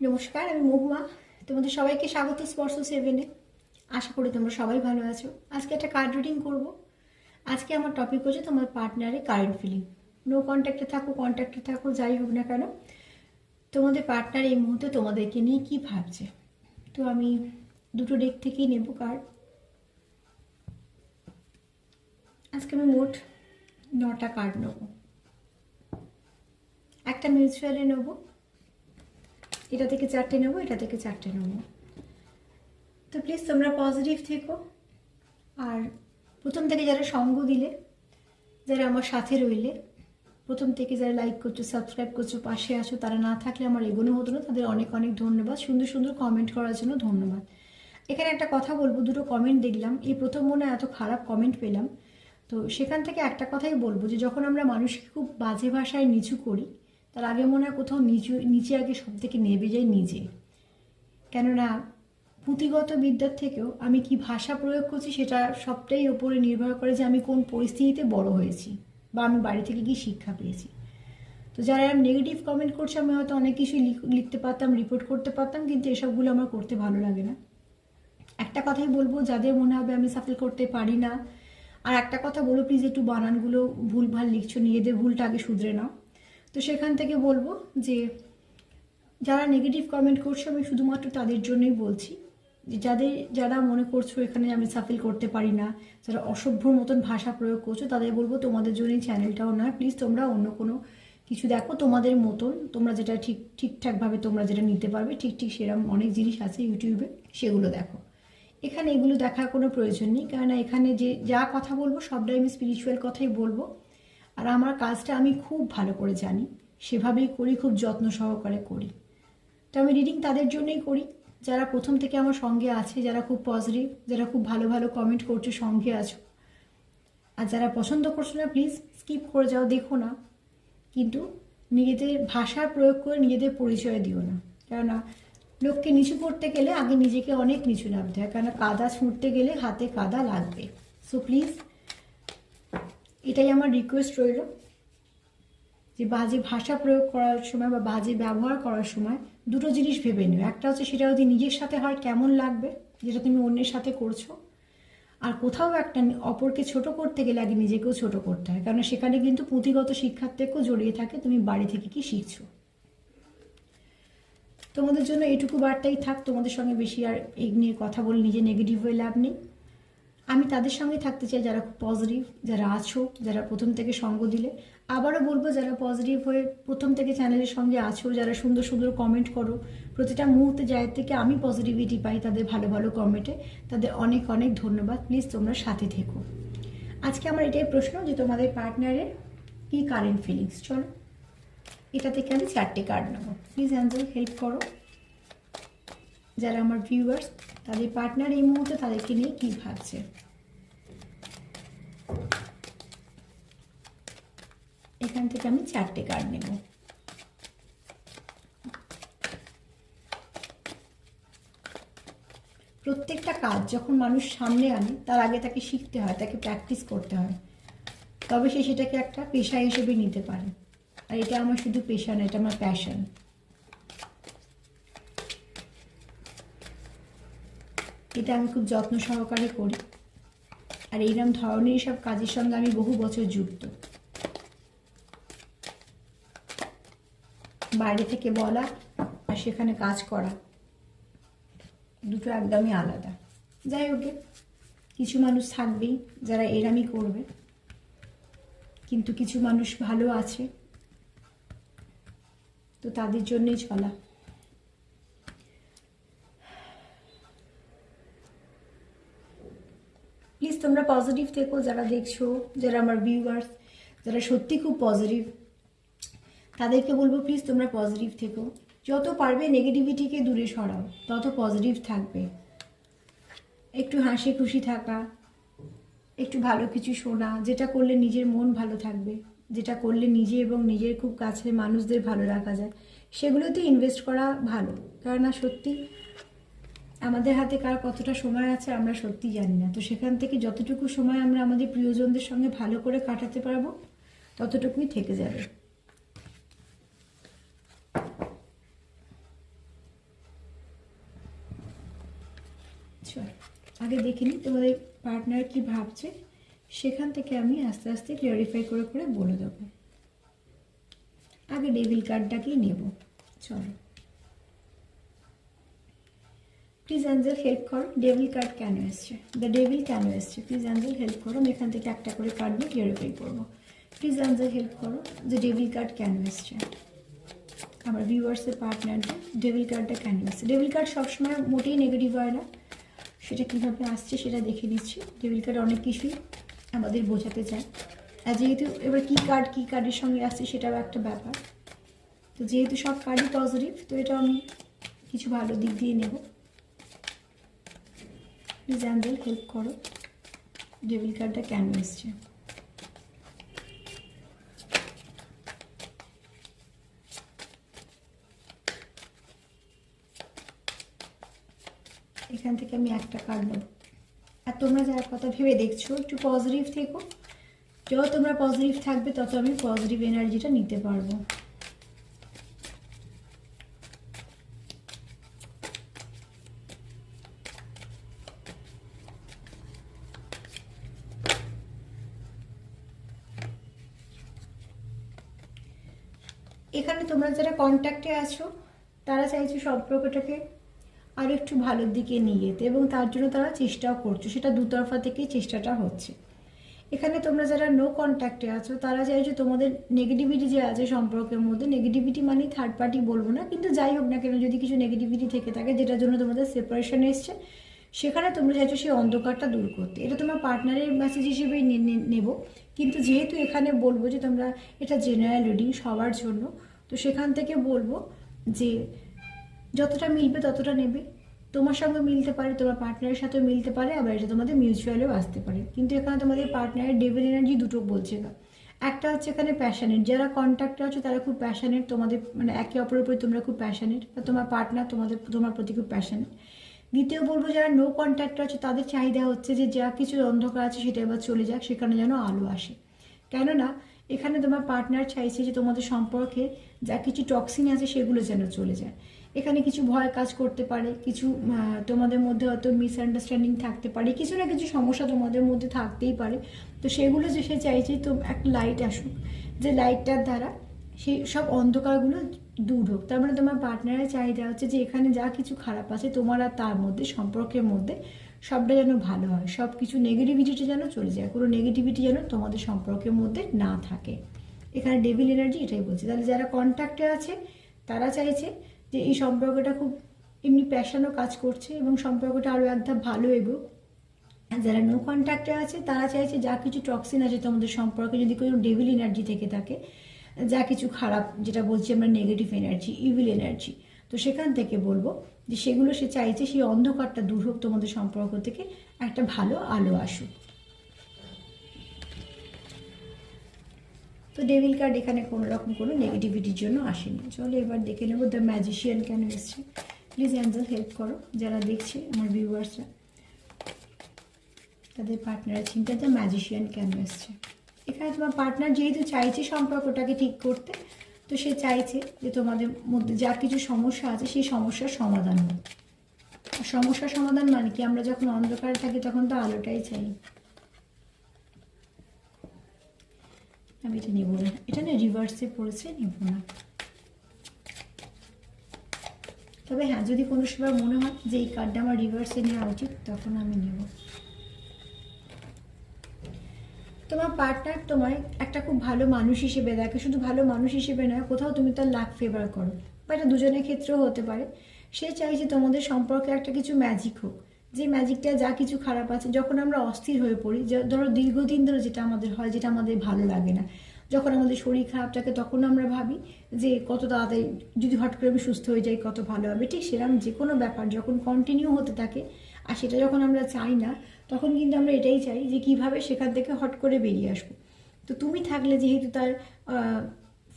নমস্কার, আমি মহুয়া। তোমাদের সবাইকে স্বাগত স্পর্শ সেভেনে আশা করি তোমরা সবাই ভালো আছো। আজকে একটা কার্ড রিডিং করব। আজকে আমার টপিক হচ্ছে তোমার পার্টনারের কারেন্ট ফিলিং নো কন্ট্যাক্টে থাকো কন্ট্যাক্টে থাকো, যাই হোক না কেন। তোমাদের পার্টনার এই মুহূর্তে তোমাদেরকে নিয়ে কি ভাবছে? তো আমি দুটো ডেক থেকেই নেব কার্ড আজকে আমি মোট নটা কার্ড নেব। একটা মিউচুয়ালে নেব। এটা থেকে চারটে নেব, এটা থেকে চারটে নেব। তো প্লিজ তোমরা পজিটিভ থেকো। আর প্রথম থেকে যারা সঙ্গ দিলে, যারা আমার সাথে রইলে, প্রথম থেকে যারা লাইক করছ সাবস্ক্রাইব করছ, পাশে আছো, তারা না থাকলে আমার এগোনো হতো না, তাদের অনেক অনেক ধন্যবাদ। সুন্দর সুন্দর কমেন্ট করার জন্য ধন্যবাদ। এখানে একটা কথা বলব, দুটো কমেন্ট দেখলাম। এই প্রথম মনে এত খারাপ কমেন্ট পেলাম। তো সেখান থেকে একটা কথাই বলব যে, যখন আমরা মানুষকে খুব বাজে ভাষায় নিচু করি তার আগে মনে হয় কোথাও নিচু নিচে আগে সব থেকে নেবে যাই নিজে। কেননা পুঁথিগত বিদ্যার থেকেও আমি কি ভাষা প্রয়োগ করছি সেটা সবটাই ওপরে নির্ভর করে যে আমি কোন পরিস্থিতিতে বড় হয়েছি বা আমি বাড়ি থেকে কি শিক্ষা পেয়েছি। তো যারা নেগেটিভ কমেন্ট করছে, আমি হয়তো অনেক কিছুই লিখতে পারতাম রিপোর্ট করতে পারতাম, কিন্তু এসবগুলো আমার করতে ভালো লাগে না। একটা কথাই বলব, যাদের মনে হবে আমি সাফল করতে পারি না, আর একটা কথা বলো প্লিজ একটু বানানগুলো ভুলভাল লিখছো, নিজেদের ভুলটা আগে শুধরে নাও। তো সেখান থেকে বলব যে, যারা নেগেটিভ কমেন্ট করছে, আমি শুধুমাত্র তাদের জন্যই বলছি যে, যাদের, যারা মনে করছ এখানে আমি সাফিল করতে পারি না, যারা অসভ্যর মতন ভাষা প্রয়োগ করছ, তাদের বলব তোমাদের জন্য চ্যানেলটাও নয় প্লিজ তোমরা অন্য কোনো কিছু দেখো তোমাদের মতন, তোমরা যেটা ঠিক, ঠিকঠাকভাবে তোমরা যেটা নিতে পারবে, ঠিক ঠিক সেরকম অনেক জিনিস আছে ইউটিউবে সেগুলো দেখো। এখানে এগুলো দেখার কোনো প্রয়োজন নেই, কেননা এখানে যে, যা কথা বলব সবটাই আমি স্পিরিচুয়াল কথাই বলব। আর আমার কাজটা আমি খুব ভালো করে জানি। সেভাবেই করি, খুব যত্ন সহকারে করি। তো আমি রিডিং তাদের জন্যই করি। যারা প্রথম থেকে আমার সঙ্গে আছে, যারা খুব পজিটিভ যারা খুব ভালো ভালো কমেন্ট করছ, সঙ্গে আছো। আর যারা পছন্দ করছ না প্লিজ স্কিপ করে যাও, দেখো না। কিন্তু নিজেদের ভাষার প্রয়োগ করে নিজেদের পরিচয় দিও না। কেননা লোককে নিচু করতে গেলে আগে নিজেকে অনেক নিচু নামতে হয়। কেননা কাদা ছুঁড়তে গেলে হাতে কাদা লাগবে। সো প্লিজ এটাই আমার রিকোয়েস্ট রইল যে বাজে ভাষা প্রয়োগ করার সময় বা বাজে ব্যবহার করার সময় দুটো জিনিস ভেবে নিও। একটা হচ্ছে সেটা যদি নিজের সাথে হয়, কেমন লাগবে? যেটা তুমি অন্যের সাথে করছ। আর কোথাও একটা অপরকে ছোট করতে গেলে আগে নিজেকেও ছোট করতে হয়। কারণ সেখানে কিন্তু পুঁথিগত শিক্ষার থেকেও জড়িয়ে থাকে, তুমি বাড়ি থেকে কি শিখছো। তোমাদের জন্য এটুকু বার্তাই থাক। তোমাদের সঙ্গে বেশি আর এই নিয়ে কথা বলে নিজে নেগেটিভ হয়ে লাভ নেই। আমি তাদের সঙ্গে থাকতে চাই যারা খুব পজিটিভ যারা আছো, যারা প্রথম থেকে সঙ্গ দিলে। আবারও বলব, যারা পজিটিভ হয়ে প্রথম থেকে চ্যানেলের সঙ্গে আছো, যারা সুন্দর সুন্দর কমেন্ট করো, প্রতিটা মুহূর্তে যায়ের থেকে আমি পজিটিভিটি পাই তাদের ভালো ভালো কমেন্টে তাদের অনেক অনেক ধন্যবাদ। প্লিজ তোমরা সাথে থেকো। আজকে আমার এটাই প্রশ্ন যে তোমাদের পার্টনারের কী কারেন্ট ফিলিংস চলো এটা থেকে আমি চারটে কার্ড নেব। প্লিজ অ্যাঞ্জেল হেল্প করো। যারা আমার ভিউয়ার্স তাদের পার্টনার এই মুহূর্তে তাদেরকে নিয়ে কী ভাবছে? এখান থেকে আমি চারটে কার্ড নেব। প্রত্যেকটা কাজ যখন মানুষ সামনে আনে, তার আগে তাকে শিখতে হয়, তাকে প্র্যাকটিস করতে হয়। তবে সে সেটাকে একটা পেশা হিসেবে নিতে পারে। আর এটা আমার শুধু পেশা না, এটা আমার প্যাশন এটা আমি খুব যত্ন সহকারে করি। আর এইরকম ধরনের সব কাজের সঙ্গে আমি বহু বছর যুক্ত। বাইরে থেকে বলা আর সেখানে কাজ করা দুটো একদমই আলাদা। যাই হোক কিছু মানুষ থাকবেই যারা এরামই করবে। কিন্তু কিছু মানুষ ভালো আছে। তো তাদের জন্যই চলা। তোমরা পজিটিভ থেকো, যারা দেখছ, যারা আমার ভিউয়ার্স যারা সত্যি খুব পজিটিভ তাদেরকে বলব প্লিজ তোমরা পজিটিভ থেকো। যত পারবে নেগেটিভিটিকে দূরে সরাও, তত পজিটিভ থাকবে। একটু হাসি খুশি থাকা, একটু ভালো কিছু শোনা, যেটা করলে নিজের মন ভালো থাকবে, যেটা করলে নিজে এবং নিজের খুব কাছের মানুষদের ভালো রাখা যায়, সেগুলোতে ইনভেস্ট করা ভালো। কেননা সত্যি আমাদের হাতে কার কতটা সময় আছে আমরা সত্যি জানি না। তো সেখান থেকে যতটুকু সময় আমরা আমাদের প্রিয়জনদের সঙ্গে ভালো করে কাটাতে পারব, ততটুকুই থেকে যাবে। আগে দেখে তোমাদের পার্টনার কি ভাবছে, সেখান থেকে আমি আস্তে আস্তে ক্লিয়ারিফাই করে করে বলে দেবো। আগে ডেবিল কার্ডটাকেই নেব। চলো। প্লিজ অ্যাঞ্জেল হেল্প করো। ডেভিল কার্ড কেন এসছে? দ্য ডেভিল কেন এসছে? প্লিজ অ্যাঞ্জেল হেল্প করো। আমি এখান থেকে একটা করে কার্ড নিয়ে ক্লিয়ারিফাই করব। প্লিজ অ্যাঞ্জেল হেল্প করো। যে ডেভিল কার্ড কেন এসছে? আমার ভিউয়ার্সের পার্টনারটা ডেভিল কার্ডটা কেন এসছে? ডেভিল কার্ড সবসময় মোটেই নেগেটিভ হয় না। সেটা কীভাবে আসছে সেটা দেখে নিচ্ছি। ডেবিল কার্ড অনেক কিছুই আমাদের বোঝাতে চায়। আর যেহেতু এবার কী কার্ড কী কার্ডের সঙ্গে আসছে সেটাও একটা ব্যাপার। তো যেহেতু সব কার্ডই পজিটিভ তো এটা আমি কিছু ভালো দিক দিয়ে নেব। প্লিজ অ্যাঞ্জেল হেল্প করো ডেবিল কার্ডটা কেন এসছে? এখান থেকে আমি একটা কার্ড নেব। আর তোমরা যার কথা ভেবে দেখছ, একটু পজিটিভ থেকো। যত তোমরা পজিটিভ থাকবে, তত আমি পজিটিভ এনার্জিটা নিতে পারব এখানে তোমরা যারা কন্ট্যাক্টে আছো, তারা চাইছে সম্পর্কটাকে আর একটু ভালোর দিকে নিয়ে যেতে এবং তার জন্য তারা চেষ্টাও করছ। সেটা দুতরফা থেকেই চেষ্টাটা হচ্ছে। এখানে তোমরা যারা নো কন্ট্যাক্টে আছো, তারা চাইছো তোমাদের নেগেটিভিটি যে আছে সম্পর্কের মধ্যে নেগেটিভিটি মানে থার্ড পার্টি বলব না, কিন্তু যাই হোক না কেন, যদি কিছু নেগেটিভিটি থেকে থাকে, যেটার জন্য তোমাদের সেপারেশন এসছে, সেখানে তোমরা চাইছো সেই অন্ধকারটা দূর করতে। এটা তোমার পার্টনারের মেসেজ হিসেবেই নেব, কিন্তু যেহেতু এখানে বলব যে তোমরা এটা জেনারেল রিডিং সবার জন্য তো সেখান থেকে বলব যে যতটা মিলবে ততটা নেবে। তোমার সঙ্গে মিলতে পারে, তোমার পার্টনারের সাথেও মিলতে পারে, আবার এটা তোমাদের মিউচুয়ালেও আসতে পারে। কিন্তু এখানে তোমাদের পার্টনারের ডেভিল এনার্জি দুটো বলছে না। একটা হচ্ছে এখানে প্যাশনেট যারা কন্ট্যাক্টে আছো তারা খুব প্যাশনেট তোমাদের মানে একে অপরের প্রতি তোমরা খুব প্যাশনেট বা তোমার পার্টনার তোমাদের, তোমার প্রতি খুব প্যাশনেট দ্বিতীয় বলব, যারা নো কন্ট্যাক্টে আছে তাদের চাহিদা হচ্ছে যে যা কিছু অন্ধকার আছে সেটা এবার চলে যাক, সেখানে যেন আলো আসে। কেননা এখানে তোমার পার্টনার চাইছে যে তোমাদের সম্পর্কে যা কিছু টক্সিন আছে সেগুলো যেন চলে যায়। এখানে কিছু ভয় কাজ করতে পারে, কিছু তোমাদের মধ্যে হয়তো মিসআন্ডারস্ট্যান্ডিং থাকতে পারে, কিছু না কিছু সমস্যা তোমাদের মধ্যে থাকতেই পারে। তো সেগুলো যে সে চাইছে তো একটা লাইট আসুক। যে লাইটটার দ্বারা সেই সব অন্ধকারগুলো দূর হোক। তার মানে তোমার পার্টনারের চাহিদা হচ্ছে যে এখানে যা কিছু খারাপ আছে তোমার আর তার মধ্যে, সম্পর্কের মধ্যে সবটা যেন ভালো হয়। সব কিছু নেগেটিভিটিটা যেন চলে যায়। কোনো নেগেটিভিটি যেন তোমাদের সম্পর্কের মধ্যে না থাকে। এখানে ডেভিল এনার্জি এটাই বলছে। তাহলে যারা কন্ট্যাক্টে আছে, তারা চাইছে যে এই সম্পর্কটা খুব এমনি প্যাশনও কাজ করছে এবং সম্পর্কটা আরও এক ধাপ ভালো আর যারা নো কন্ট্যাক্টে আছে, তারা চাইছে যা কিছু টক্সিন আছে তোমাদের সম্পর্কে, যদি কোনো ডেভিল এনার্জি থেকে থাকে, যা কিছু খারাপ, যেটা বলছি আমরা নেগেটিভ এনার্জি ইভিল এনার্জি তো সেখান থেকে বলব যে সেগুলো সে চাইছে সেই অন্ধকারটা দূর হোক তোমাদের সম্পর্ক থেকে, একটা ভালো আলো আসুক। তো ডেভিল কার্ড এখানে কোনো রকম কোনো নেগেটিভিটির জন্য আসেনি। চলো এবার দেখে নেব দ্য ম্যাজিশিয়ান কেন এসছে। প্লিজ অ্যাঞ্জেল হেল্প করো। যারা দেখছে, আমার ভিউয়ার্সরা তাদের পার্টনারের চিন্তা দ্য ম্যাজিশিয়ান কেন এসছে। এখানে তোমার পার্টনার যেহেতু চাইছে সম্পর্কটাকে ঠিক করতে তো সে চাইছে যে তোমাদের মধ্যে যা কিছু সমস্যা আছে, সেই সমস্যার সমাধান হোক। সমস্যার সমাধান মানে কি? আমরা যখন অন্ধকারে থাকি, তখন তো আলোটাই চাই। আমি এটা নেব না। এটা না রিভার্সে পড়েছে, নেব না। তবে হ্যাঁ যদি কোনো সময় মনে হয় যে এই কার্ডটা আমার রিভার্সে নেওয়া উচিত, তখন আমি নেব। তোমার পার্টনার তোমার একটা খুব ভালো মানুষ হিসেবে দেখে, শুধু ভালো মানুষ হিসেবে নয়, কোথাও তুমি তার লাক ফেভার করো। বা এটা দুজনের ক্ষেত্রেও হতে পারে। সে চাই যে তোমাদের সম্পর্কে একটা কিছু ম্যাজিক হোক। যে ম্যাজিকটা যা কিছু খারাপ আছে, যখন আমরা অস্থির হয়ে পড়ি ধরো দীর্ঘদিন ধরে যেটা আমাদের হয়, যেটা আমাদের ভালো লাগে না, যখন আমাদের শরীর খারাপ থাকে, তখন আমরা ভাবি যে কত তাড়াতাড়ি, যদি হট করে আমি সুস্থ হয়ে যাই, কত ভালো হবে। ঠিক সেরকম যে কোনো ব্যাপার, যখন কন্টিনিউ হতে থাকে, আর সেটা যখন আমরা চাই না তখন কিন্তু আমরা এটাই চাই যে কীভাবে সেখান থেকে হট করে বেরিয়ে আসব। তো তুমি থাকলে যেহেতু তার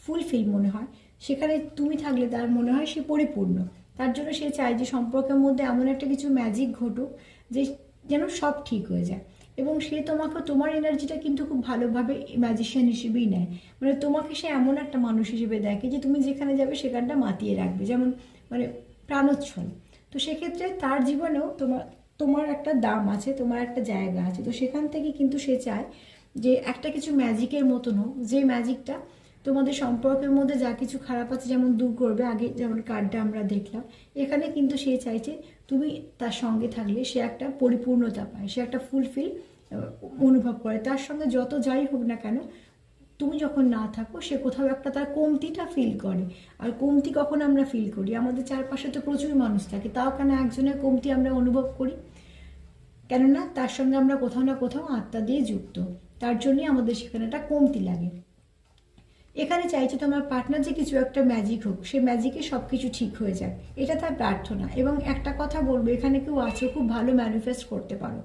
ফুলফিল মনে হয়, সেখানে তুমি থাকলে তার মনে হয় সে পরিপূর্ণ। তার জন্য সে চায় যে সম্পর্কের মধ্যে এমন একটা কিছু ম্যাজিক ঘটুক যে যেন সব ঠিক হয়ে যায়। এবং সে তোমাকে, তোমার এনার্জিটা কিন্তু খুব ভালোভাবে ম্যাজিশিয়ান হিসেবেই নেয়। মানে তোমাকে সে এমন একটা মানুষ হিসেবে দেখে যে তুমি যেখানে যাবে সেখানটা মাতিয়ে রাখবে। যেমন মানে প্রাণোচ্ছল। তো সেক্ষেত্রে তার জীবনেও তোমার তোমার একটা দাম আছে, তোমার একটা জায়গা আছে, তো সেখান থেকে কিন্তু সে চায় যে একটা কিছু ম্যাজিকের মতনও যে ম্যাজিকটা তোমাদের সম্পর্কের মধ্যে যা কিছু খারাপ আছে যেমন দূর করবে, আগে যেমন কার্ডটা আমরা দেখলাম, এখানে কিন্তু সে চাইছে তুমি তার সঙ্গে থাকলে সে একটা পরিপূর্ণতা পায়, সে একটা ফুলফিল অনুভব করে। তার সঙ্গে যত যাই হোক না কেন, তুমি যখন না থাকো, সে কোথাও একটা তার কমতিটা ফিল করে। আর কমতি কখন আমরা ফিল করি? আমাদের চারপাশে তো প্রচুর মানুষ থাকে, তাও কেন একজনের কমতি আমরা অনুভব করি? কেননা তার সঙ্গে আমরা কোথাও না কোথাও আত্মা দিয়ে যুক্ত। তার জন্যই আমাদের সেখানে একটা কমতি লাগে। এখানে চাইছে তোমার পার্টনার যে কিছু একটা ম্যাজিক হোক, সে ম্যাজিকে সব কিছু ঠিক হয়ে যায় এটা তার প্রার্থনা। এবং একটা কথা বলব, এখানে কেউ আছো, খুব ভালো ম্যানিফেস্ট করতে পারো।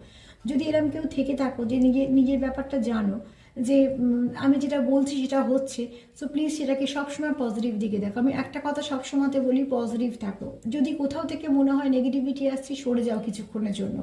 যদি এরকম কেউ থেকে থাকো যে নিজে, নিজের ব্যাপারটা জানো, যে আমি যেটা বলছি সেটা হচ্ছে সো প্লিজ সেটাকে সবসময় পজিটিভ দিকে দেখো। আমি একটা কথা সবসময়তে বলি পজিটিভ থাকো। যদি কোথাও থেকে মনে হয় নেগেটিভিটি আসছে, সরে যাও কিছুক্ষণের জন্য।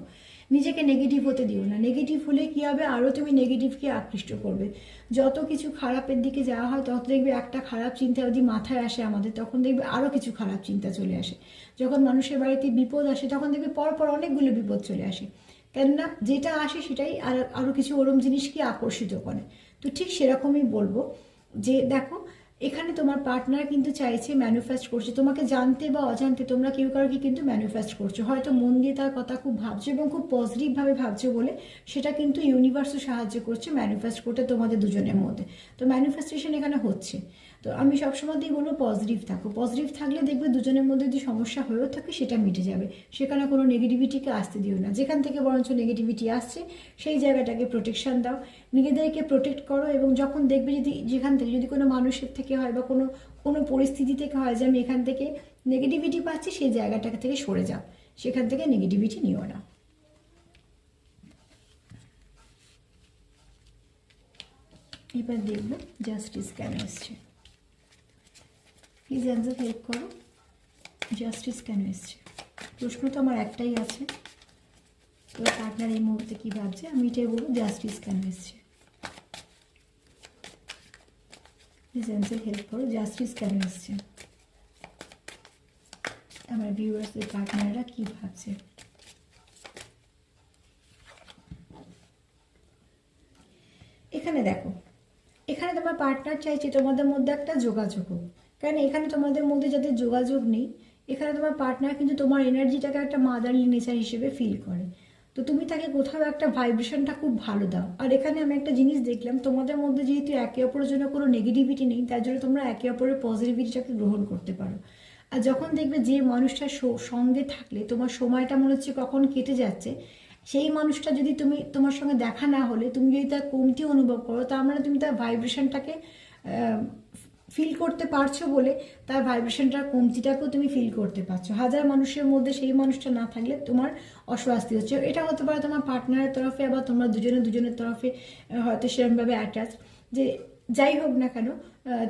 নিজেকে নেগেটিভ হতে দিও না। নেগেটিভ হলে কী হবে? আরও তুমি নেগেটিভকে আকৃষ্ট করবে। যত কিছু খারাপের দিকে যাওয়া হয়, তত দেখবে একটা খারাপ চিন্তা যদি মাথায় আসে আমাদের, তখন দেখবে আরও কিছু খারাপ চিন্তা চলে আসে। যখন মানুষের বাড়িতে বিপদ আসে, তখন দেখবে পরপর অনেকগুলো বিপদ চলে আসে। কেননা যেটা আসে সেটাই আর আরও কিছু ওরম জিনিসকে আকর্ষিত করে। তো ঠিক সেরকমই বলব যে, দেখো এখানে তোমার পার্টনার কিন্তু চাইছে ম্যানুফ্যাস্ট করছে। তোমাকে জানতে বা অজান্তে তোমরা কেউ কারোকে কিন্তু ম্যানুফ্যাস্ট করছ। হয়তো মন দিয়ে তার কথা খুব ভাবছ এবং খুব পজিটিভভাবে ভাবছ বলে সেটা কিন্তু ইউনিভার্সও সাহায্য করছে ম্যানুফ্যাস্ট করতে তোমাদের দুজনের মধ্যে। তো ম্যানুফ্যাস্টেশন এখানে হচ্ছে। তো আমি সবসময়তেই বলব পজিটিভ থাকো পজিটিভ থাকলে দেখবে দুজনের মধ্যে যদি সমস্যা হয়েও থাকে সেটা মিটে যাবে। সেখানে কোনো নেগেটিভিটিকে আসতে দিও না। যেখান থেকে বরঞ্চ নেগেটিভিটি আসছে, সেই জায়গাটাকে প্রোটেকশান দাও। নিজেদেরকে প্রোটেক্ট করো এবং যখন দেখবে যদি যেখান থেকে যদি কোনো মানুষের থেকে হয় বা কোনো কোনো পরিস্থিতি থেকে হয় যে আমি এখান থেকে নেগেটিভিটি পাচ্ছি, সেই জায়গাটা থেকে সরে যাও। সেখান থেকে নেগেটিভিটি নিও না। এবার দেখব জাস্টিস কেন এসছে। প্লিজ অ্যান্সার হেল্প করো। জাস্টিস কেন এসছে? প্রশ্ন তো আমার একটাই আছে। তো পার্টনার এই মুহূর্তে কী ভাবছে? আমি এটাই বলব জাস্টিস কেন এসছে? প্লিজ অ্যান্সার হেল্প করো জাস্টিস কেন এসছে? আমার ভিউয়ার্সদের পার্টনাররা কী ভাবছে? এখানে দেখো, এখানে তোমার পার্টনার চাইছে তোমাদের মধ্যে একটা যোগাযোগ হোক। কারণ এখানে তোমাদের মধ্যে যাদের যোগাযোগ নেই, এখানে তোমার পার্টনার কিন্তু তোমার এনার্জিটাকে একটা মাদারলি নেচার হিসেবে ফিল করে। তো তুমি তাকে কোথাও একটা ভাইব্রেশনটা খুব ভালো দাও। আর এখানে আমি একটা জিনিস দেখলাম, তোমাদের মধ্যে যেহেতু একে অপরের জন্য কোনো নেগেটিভিটি নেই, তার জন্য তোমরা একে অপরের পজিটিভিটিটাকে গ্রহণ করতে পারো। আর যখন দেখবে যে মানুষটার সো- সঙ্গে থাকলে, তোমার সময়টা মনে হচ্ছে কখন কেটে যাচ্ছে, সেই মানুষটা যদি তুমি, তোমার সঙ্গে দেখা না হলে, তুমি যদি তার কমতি অনুভব করো, তার মানে তুমি তার ভাইব্রেশনটাকে ফিল করতে পারছ বলে তার ভাইব্রেশনটার কমতিটাকেও তুমি ফিল করতে পারছ। হাজার মানুষের মধ্যে সেই মানুষটা না থাকলে তোমার অস্বস্তি হচ্ছে। এটা হতে পারে তোমার পার্টনারের তরফে আবার তোমরা দুজনে দুজনের তরফে হয়তো সেরকমভাবে অ্যাটাচ যে যাই হোক না কেন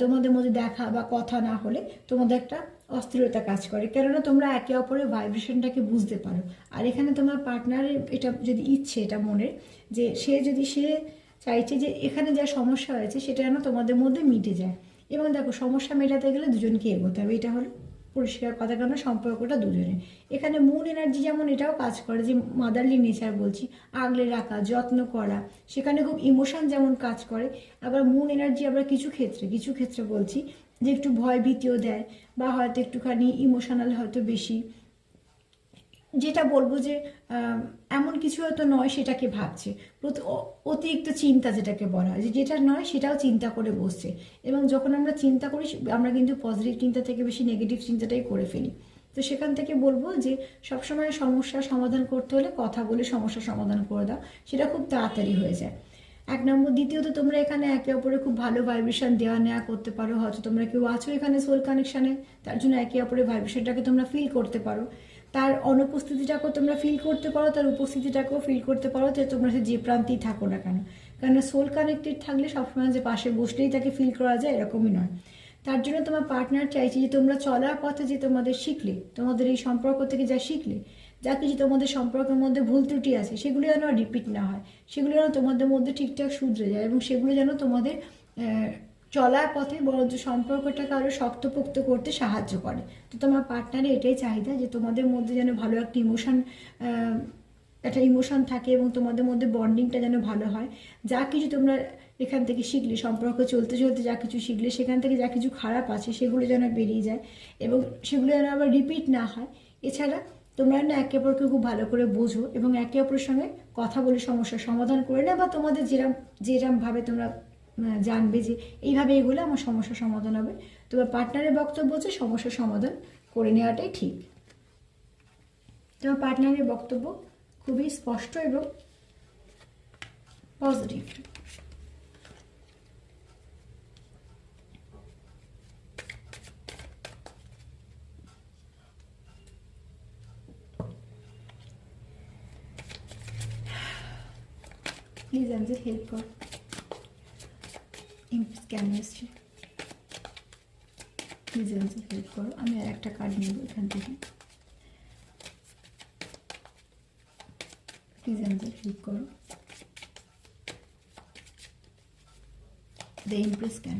তোমাদের মধ্যে দেখা বা কথা না হলে তোমাদের একটা অস্থিরতা কাজ করে। কেননা তোমরা একে অপরের ভাইব্রেশনটাকে বুঝতে পারো। আর এখানে তোমার পার্টনারের এটা যদি ইচ্ছে, এটা মনের, যে সে যদি, সে চাইছে যে এখানে যা সমস্যা হয়েছে সেটা যেন তোমাদের মধ্যে মিটে যায়। এবং দেখো, সমস্যা মেটাতে গেলে দুজনকে এগোতে হবে। এটা হলো পরিষ্কার কথা কেন সম্পর্কটা দুজনের। এখানে মুন এনার্জি যেমন এটাও কাজ করে, যে মাদারলি নেচার বলছি, আগলে রাখা, যত্ন করা, সেখানে খুব ইমোশন যেমন কাজ করে। আবার মুন এনার্জি আবার কিছু ক্ষেত্রে কিছু ক্ষেত্রে বলছি যে একটু ভয় ভীতিও দেয়, বা হয়তো একটুখানি ইমোশনাল হয়তো বেশি। যেটা বলব যে এমন কিছু হয়তো নয় সেটাকে ভাবছে। অতিরিক্ত চিন্তা যেটাকে বলা হয়। যেটা নয় সেটাও চিন্তা করে বসছে। এবং যখন আমরা চিন্তা করি আমরা কিন্তু পজিটিভ চিন্তা থেকে বেশি নেগেটিভ চিন্তাটাই করে ফেলি। তো সেখান থেকে বলব যে, সবসময় সমস্যার সমাধান করতে হলে কথা বলে সমস্যার সমাধান করে দাও। সেটা খুব তাড়াতাড়ি হয়ে যায়। এক নম্বর, দ্বিতীয়ত, তোমরা এখানে একে অপরে খুব ভালো ভাইব্রেশন দেওয়া নেওয়া করতে পারো। হয়তো তোমরা কেউ আছো এখানে সোল কানেকশানে তার জন্য একে অপরের ভাইব্রেশনটাকে তোমরা ফিল করতে পারো। তার অনুপস্থিতিটাকেও তোমরা ফিল করতে পারো, তার উপস্থিতিটাকেও ফিল করতে পারো যে তোমরা সে যে প্রান্তেই থাকো না কেন। কারণ সোল কানেক্টেড থাকলে সবসময় যে পাশে বসলেই তাকে ফিল করা যায় এরকমই নয়। তার জন্য তোমার পার্টনার চাইছে যে তোমরা চলার পথে যে তোমাদের শিখলে, তোমাদের এই সম্পর্ক থেকে যা শিখলে, যা কিছু তোমাদের সম্পর্কের মধ্যে ভুল ত্রুটি আছে, সেগুলো যেন রিপিট না হয়, সেগুলো যেন তোমাদের মধ্যে ঠিকঠাক শুধরে যায় এবং সেগুলো যেন তোমাদের চলার পথে বরঞ্চ সম্পর্কটাকে আরও শক্তপোক্ত করতে সাহায্য করে। তো তোমার পার্টনারে এটাই চাহিদা যে তোমাদের মধ্যে যেন ভালো একটা ইমোশন একটা ইমোশন থাকে এবং তোমাদের মধ্যে বন্ডিংটা যেন ভালো হয়। যা কিছু তোমরা এখান থেকে শিখলে, সম্পর্ক চলতে চলতে যা কিছু শিখলে, সেখান থেকে যা কিছু খারাপ আছে সেগুলো যেন বেরিয়ে যায় এবং সেগুলো যেন আবার রিপিট না হয়। এছাড়া তোমরা না একে অপরকে খুব ভালো করে বোঝো এবং একে অপরের সঙ্গে কথা বলে সমস্যার সমাধান করে না বা তোমাদের যেরাম, যেরামভাবে তোমরা জানবে যে এইভাবে এগুলো আমার সমস্যার সমাধান হবে। তোমার পার্টনারের বক্তব্য হচ্ছে সমস্যার সমাধান করে নেওয়াটাই ঠিক। তোমার পার্টনারের বক্তব্য খুবই স্পষ্ট এবং পজিটিভ প্লিজ আমাদের হেল্প কর স্ক্যান এসছে। প্লিজ হেল্প করো। আমি আর একটা কার্ড নেব এখান থেকে। প্লিজ আমাদের হেল্প করো। দ্য ইমপ্রেস কেন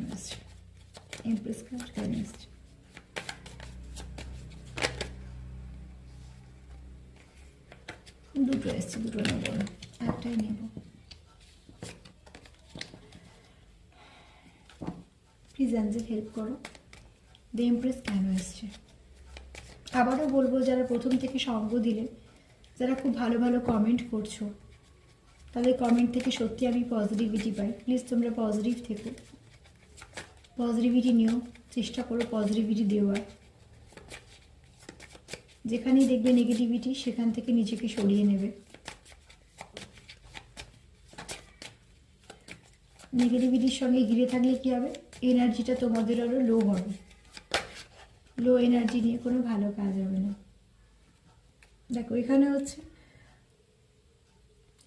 ইমপ্রেস কার্ড কেন এসছে? দুটো এসছে, দুটো নেব একটাই নেব। প্লিজ অ্যাঞ্জেল হেল্প করো। দ্য ইমপ্রেস কেন এসছে? আবারও বলব, যারা প্রথম থেকে সঙ্গ দিলে যারা খুব ভালো ভালো কমেন্ট করছ, তাদের কমেন্ট থেকে সত্যি আমি পজিটিভিটি পাই। প্লিজ তোমরা পজিটিভ থেকো। পজিটিভিটি নিও, চেষ্টা করো পজিটিভিটি দেওয়ার। যেখানেই দেখবে নেগেটিভিটি সেখান থেকে নিজেকে সরিয়ে নেবে। নেগেটিভিটির সঙ্গে ঘিরে থাকলে কী হবে? এনার্জিটা তোমাদের আরও লো হবে। লো এনার্জি নিয়ে কোনো ভালো কাজ হবে না। দেখো, এখানে হচ্ছে,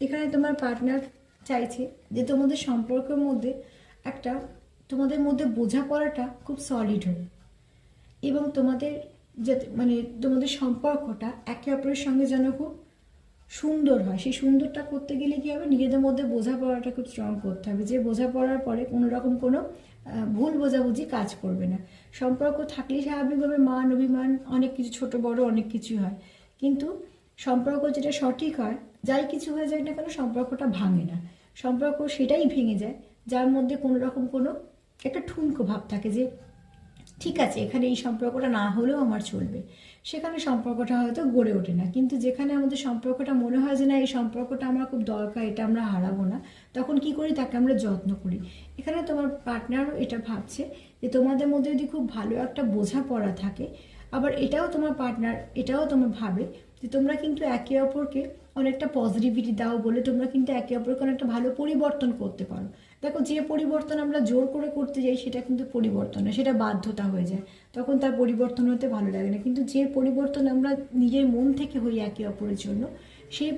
এখানে তোমার পার্টনার চাইছে যে তোমাদের সম্পর্কের মধ্যে একটা, তোমাদের মধ্যে বোঝাপড়াটা খুব সলিড হোক এবং তোমাদের যাতে মানে তোমাদের সম্পর্কটা একে অপরের সঙ্গে যেন খুব সুন্দর হয়। সেই সুন্দরটা করতে গেলে কী হবে? নিজেদের মধ্যে বোঝাপড়াটা খুব স্ট্রং করতে হবে। যে বোঝাপড়ার পরে কোনো রকম কোনো ভুল বোঝাবুঝি কাজ করবে না। সম্পর্ক থাকলে স্বাভাবিকভাবে মান, অভিমান, অনেক কিছু ছোট, বড়, অনেক কিছু হয়। কিন্তু সম্পর্ক যেটা সঠিক হয়, যাই কিছু হয়ে যায় না কেন সম্পর্কটা ভাঙে না। সম্পর্ক সেটাই ভেঙে যায়, যার মধ্যে কোনো রকম কোনো একটা ঠুনকো ভাব থাকে যে ঠিক আছে, এখানে এই সম্পর্কটা না হলেও আমার চলবে। সেখানে সম্পর্কটা হয়তো গড়ে ওঠে না। কিন্তু যেখানে আমাদের সম্পর্কটা মনে হয় যে না, এই সম্পর্কটা আমার খুব দরকার, এটা আমরা হারাবো না, তখন কি করি? তাকে আমরা যত্ন করি। এখানে তোমার পার্টনারও এটা ভাবছে যে তোমাদের মধ্যে যদি খুব ভালো একটা বোঝাপড়া থাকে, আবার এটাও তোমার পার্টনার, এটাও তোমার ভাবে যে তোমরা কিন্তু একে অপরকে অনেকটা পজিটিভিটি দাও বলে তোমরা কিন্তু একে অপরকে অনেকটা ভালো পরিবর্তন করতে পারো। দেখো, যে পরিবর্তন আমরা জোর করে করতে যাই, সেটা কিন্তু পরিবর্তন না সেটা বাধ্যতা হয়ে যায়। তখন তার পরিবর্তন হতে ভালো লাগে না। কিন্তু যে পরিবর্তন আমরা নিজের মন থেকে হই একে অপরের জন্য সেই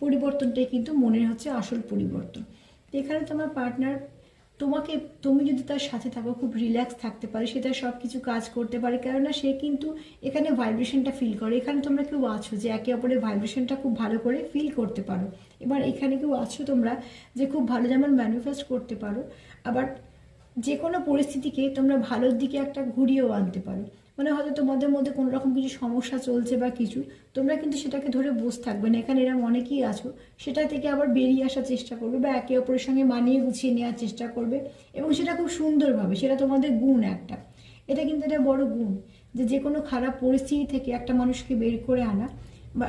পরিবর্তনটাই কিন্তু মনের হচ্ছে আসল পরিবর্তন। এখানে তোমার পার্টনার তোমাকে, তুমি যদি তার সাথে থাকো, খুব রিল্যাক্স থাকতে পারে, সে তার সব কিছু কাজ করতে পারে, কেননা সে কিন্তু এখানে ভাইব্রেশনটা ফিল করে। এখানে তোমরা কেউ আছো যে একে অপরের ভাইব্রেশনটা খুব ভালো করে ফিল করতে পারো। এবার এখানে কেউ আছো তোমরা যে খুব ভালো যেমন ম্যানিফেস্ট করতে পারো, আবার যে কোনো পরিস্থিতিকে তোমরা ভালোর দিকে একটা ঘুরিয়েও আনতে পারো। মানে হয়তো তোমাদের মধ্যে কোনো রকম কিছু সমস্যা চলছে বা কিছু, তোমরা কিন্তু সেটাকে ধরে বসে থাকবে না। এখানে এরকম অনেকেই আছো, সেটা থেকে আবার বেরিয়ে আসার চেষ্টা করবে বা একে অপরের সঙ্গে মানিয়ে গুছিয়ে নেওয়ার চেষ্টা করবে এবং সেটা খুব সুন্দরভাবে, সেটা তোমাদের গুণ একটা। এটা কিন্তু একটা বড় গুণ যে যে কোনো খারাপ পরিস্থিতি থেকে একটা মানুষকে বের করে আনা বা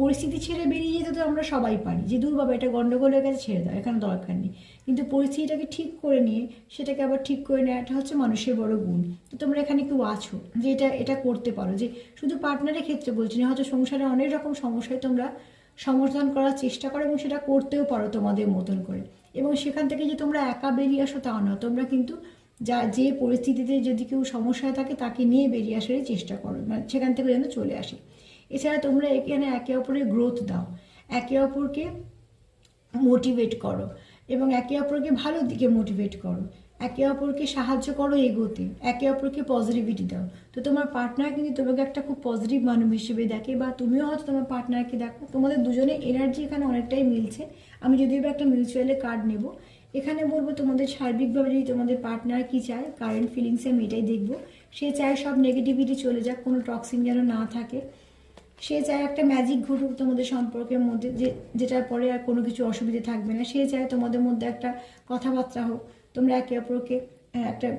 পরিস্থিতি ছেড়ে বেরিয়ে যেতে তো আমরা সবাই পারি। যে দূর বাবা, এটা গন্ডগোল হয়ে গেছে ছেড়ে দাও, এখানে দরকার নেই। কিন্তু পরিস্থিতিটাকে ঠিক করে নিয়ে, সেটাকে আবার ঠিক করে নেওয়াটা হচ্ছে মানুষের বড় গুণ। তো তোমরা এখানে কেউ আছো যে এটা এটা করতে পারো, যে শুধু পার্টনারের ক্ষেত্রে বলছি না, হয়তো সংসারে অনেক রকম সমস্যায় তোমরা সমর্থন করার চেষ্টা করো এবং সেটা করতেও পারো তোমাদের মতন করে। এবং সেখান থেকে যে তোমরা একা বেরিয়ে আসো তাও না তোমরা কিন্তু যা, যে পরিস্থিতিতে যদি কেউ সমস্যায় থাকে তাকে নিয়ে বেরিয়ে আসারই চেষ্টা করো মানে সেখান থেকে যেন চলে আসে। এছাড়া তোমরা এখানে একে অপরের গ্রোথ দাও। একে অপরকে মোটিভেট করো এবং একে অপরকে ভালো দিকে মোটিভেট করো। একে অপরকে সাহায্য করো এগোতে। একে অপরকে পজিটিভিটি দাও। তো তোমার পার্টনার কিন্তু তোমাকে একটা খুব পজিটিভ মানুষ হিসেবে দেখে বা তুমিও হয়তো তোমার পার্টনারকে দেখো। তোমাদের দুজনে এনার্জি এখানে অনেকটাই মিলছে। আমি যদিও একটা মিউচুয়ালে কার্ড নেব। এখানে বলব তোমাদের সার্বিকভাবে যদি তোমাদের পার্টনার কি চায় কারেন্ট ফিলিংসে আমি এটাই দেখব। সে চায় সব নেগেটিভিটি চলে যাক, কোনো টক্সিন যেন না থাকে। সে চায় একটা ম্যাজিক ঘটুক তোমাদের সম্পর্কের মধ্যে, যে, যেটার পরে আর কোনো কিছু অসুবিধে থাকবে না। সে চায় তোমাদের মধ্যে একটা কথাবার্তা হোক। তোমরা একে অপরকে একটা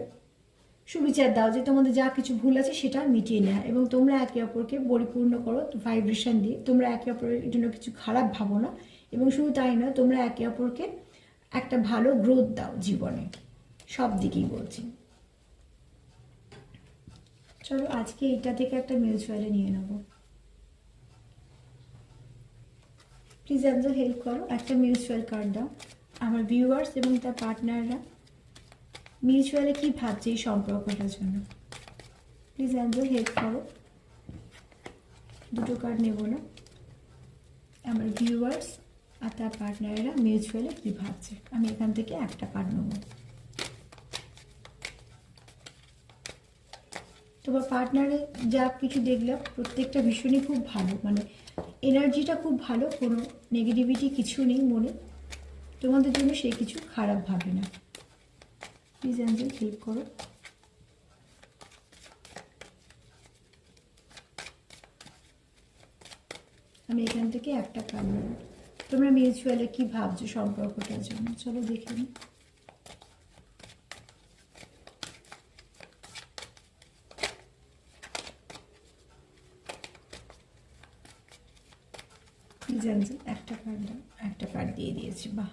সুবিচার দাও যে তোমাদের যা কিছু ভুল আছে সেটা মিটিয়ে নেওয়া এবং তোমরা একে অপরকে পরিপূর্ণ করো ভাইব্রেশন দিয়ে। তোমরা একে অপরের জন্য কিছু খারাপ ভাবো না। এবং শুধু তাই নয়, তোমরা একে অপরকে একটা ভালো গ্রোথ দাও জীবনে। সব দিকেই বলছি। চলো আজকে এটা থেকে একটা মিউচুয়ালে নিয়ে নেব। প্লিজ একজন হেল্প করো একটা মিউচুয়াল কার্ড দাও আমার ভিউয়ার্স এবং তার পার্টনাররা মিউচুয়ালে কি ভাবছে এই সম্পর্কটার জন্য প্লিজ একজন হেল্প করো দুটো কার্ড নেব না আমার ভিউয়ার্স আর তার পার্টনারেরা মিউচুয়ালে কী ভাবছে আমি এখান থেকে একটা কার্ড নেব তোমার পার্টনারে যা কিছু দেখলাম, প্রত্যেকটা ভীষণই খুব ভালো। মানে এনার্জিটা খুব ভালো, কোনো নেগেটিভিটি কিছু নেই মনে। তোমাদের জন্য সে কিছু খারাপ ভাবে না। প্লিজ অ্যাঞ্জেল হেল্প করো। আমি এখান থেকে একটা কাম তোমরা মিউচুয়ালে কি ভাবছ সম্পর্কটার জন্য? চলো দেখে নিই জানছি একটা কার্ড দাও একটা দিয়ে বাহ।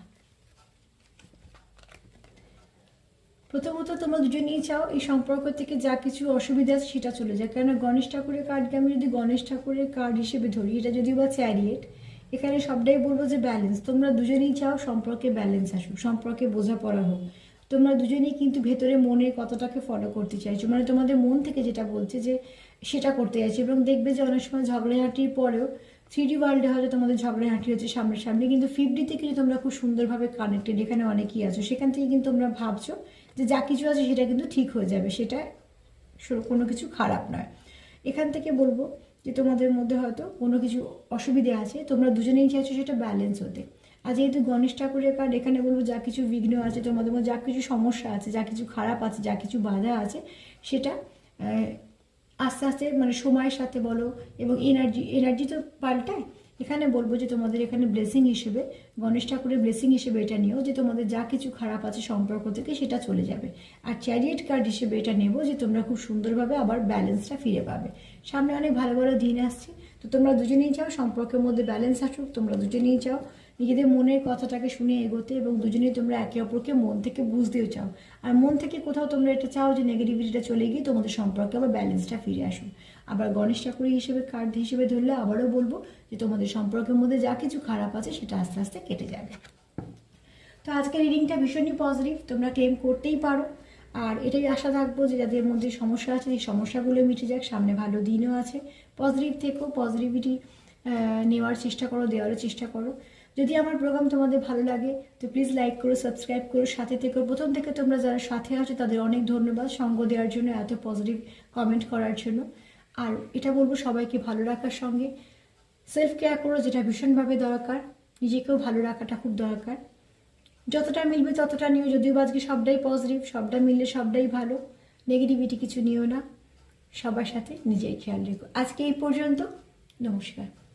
প্রথমত তোমরা দুজনেই চাও এই সম্পর্ক থেকে যা কিছু অসুবিধা আছে সেটা চলে যায় কেননা গণেশ ঠাকুরের কার্ডকে আমি যদি গণেশ ঠাকুরের কার্ড হিসেবে ধরি, এটা যদিও বা চ্যারিয়েট এখানে সবটাই বলব যে ব্যালেন্স তোমরা দুজনেই চাও সম্পর্কে ব্যালেন্স আসুক, সম্পর্কে বোঝাপড়া হোক। তোমরা দুজনেই কিন্তু ভেতরে মনের কতটাকে ফলো করতে চাইছো মানে তোমাদের মন থেকে যেটা বলছে যে সেটা করতে চাইছো এবং দেখবে যে অনেক সময় ঝগড়াঝাটির পরেও থ্রি ওয়ার্ল্ডে হয়তো তোমাদের ঝগড়াঝাটি হচ্ছে সামনাসামনি, কিন্তু ফিফটি থেকে যদি তোমরা খুব সুন্দরভাবে কানেক্টেড এখানে অনেকেই আছো, সেখান থেকে কিন্তু তোমরা ভাবছ যে যা কিছু আছে সেটা কিন্তু ঠিক হয়ে যাবে, সেটা কোনো কিছু খারাপ নয়। এখান থেকে বলব যে তোমাদের মধ্যে হয়তো কোনো কিছু অসুবিধে আছে, তোমরা দুজনেই চাইছো সেটা ব্যালেন্স হতে। আর যেহেতু গণেশ ঠাকুরের কার্ড এখানে বলব যা কিছু বিঘ্ন আছে, তোমাদের মধ্যে যা কিছু সমস্যা আছে, যা কিছু খারাপ আছে, যা কিছু বাধা আছে, সেটা আস্তে আস্তে মানে সময়ের সাথে বলো এবং এনার্জি এনার্জি তো পাল্টায়। এখানে বলব যে তোমাদের এখানে ব্লেসিং হিসেবে, গণেশ ঠাকুরের ব্লেসিং হিসেবে এটা নিও যে তোমাদের যা কিছু খারাপ আছে সম্পর্ক থেকে সেটা চলে যাবে। আর চ্যারিয়েট কার্ড হিসেবে এটা নেব যে তোমরা খুব সুন্দরভাবে আবার ব্যালেন্সটা ফিরে পাবে। সামনে অনেক ভালো ভালো দিন আসছে, তো তোমরা দুজনেই চাও সম্পর্কের মধ্যে ব্যালেন্স আসুক, তোমরা দুজনেই চাও নিজেদের মনের কথাটাকে শুনে এগোতে এবং দুজনেই তোমরা একে অপরকে মন থেকে বুঝতেও চাও। আর মন থেকে কোথাও তোমরা এটা চাও যে নেগেটিভিটিটা চলে গিয়ে তোমাদের সম্পর্কে আবার ব্যালেন্সটা ফিরে আসুন আবার গণেশ ঠাকুর হিসেবে কার্ড হিসেবে ধরলে আবারও বলব যে তোমাদের সম্পর্কের মধ্যে যা কিছু খারাপ আছে সেটা আস্তে আস্তে কেটে যাবে। তো আজকের রিডিংটা ভীষণই পজিটিভ তোমরা ক্লেম করতেই পারো। আর এটাই আশা থাকব যে যাদের মধ্যে সমস্যা আছে সেই সমস্যাগুলো মিটে যাক, সামনে ভালো দিনও আছে। পজিটিভ থেকেও পজিটিভিটি নেওয়ার চেষ্টা করো, দেওয়ারও চেষ্টা করো। যদি আমার প্রোগ্রাম তোমাদের ভালো লাগে, তো প্লিজ লাইক করো সাবস্ক্রাইব করো, সাথে থেকো প্রথম থেকে তোমরা যারা সাথে আছো, তাদের অনেক ধন্যবাদ সঙ্গ দেওয়ার জন্য, এত পজিটিভ কমেন্ট করার জন্য। আর এটা বলব সবাইকে ভালো রাখার সঙ্গে। সেলফ কেয়ার করো, যেটা ভীষণভাবে দরকার। নিজেকেও ভালো রাখাটা খুব দরকার। যতটা মিলবে ততটা নিও, যদিও আজকে সবটাই পজিটিভ সবটা মিললে সবটাই ভালো। নেগেটিভিটি কিছু নিও না। সবার সাথে নিজের খেয়াল রেখো। আজকে এই পর্যন্ত, নমস্কার।